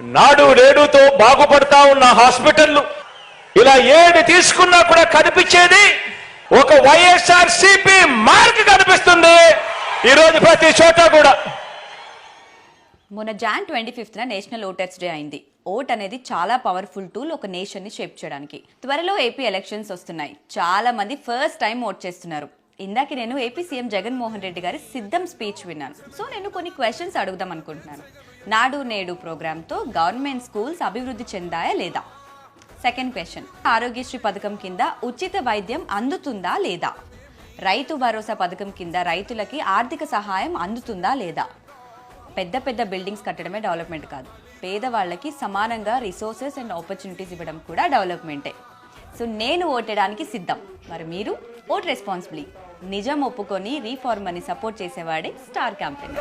నాడు నేడుతో బాగుపడతా ఉన్న హాస్పిటల్లు ఇలా ఏది తీసుకున్నా కూడా కనిపించేది ఒక వైఎస్ఆర్ సిపి మార్క్ కనిపిస్తుంది. ఈరోజు ప్రతి చోట కూడా. మొన్న జాన్ ట్వంటీ ఫిఫ్త్న నేషనల్ ఓటర్స్ డే అయింది. ఓట్ అనేది చాలా పవర్ఫుల్ టూల్ ఒక నేషన్ని షేప్ చేయడానికి. త్వరలో ఏపీ ఎలక్షన్స్ వస్తున్నాయి. చాలా మంది ఫస్ట్ టైం ఓట్ చేస్తున్నారు. ఇందాక నేను ఏపీ సీఎం జగన్మోహన్ రెడ్డి గారి సిద్ధం స్పీచ్ విన్నాను. సో నేను కొన్ని క్వశ్చన్స్ అడుగుదాం అనుకుంటున్నాను. నాడు నేడు ప్రోగ్రామ్తో గవర్నమెంట్ స్కూల్స్ అభివృద్ధి చెందాయా లేదా? Second question. ఆరోగ్యశ్రీ పథకం కింద ఉచిత వైద్యం అందుతుందా లేదా? రైతు భరోసా పథకం కింద రైతులకి ఆర్థిక సహాయం అందుతుందా లేదా? పెద్ద పెద్ద బిల్డింగ్స్ కట్టడమే డెవలప్మెంట్ కాదు. పేదవాళ్ళకి సమానంగా రిసోర్సెస్ అండ్ ఆపర్చునిటీస్ ఇవ్వడం కూడా డెవలప్మెంటే. సో నేను ఓటేయడానికి సిద్ధం. మరి మీరు ఓట్ రెస్పాన్సిబిలి నిజం ఒప్పుకొని రీఫార్మ్ అని సపోర్ట్ చేసేవాడే స్టార్ క్యాంపెయిన్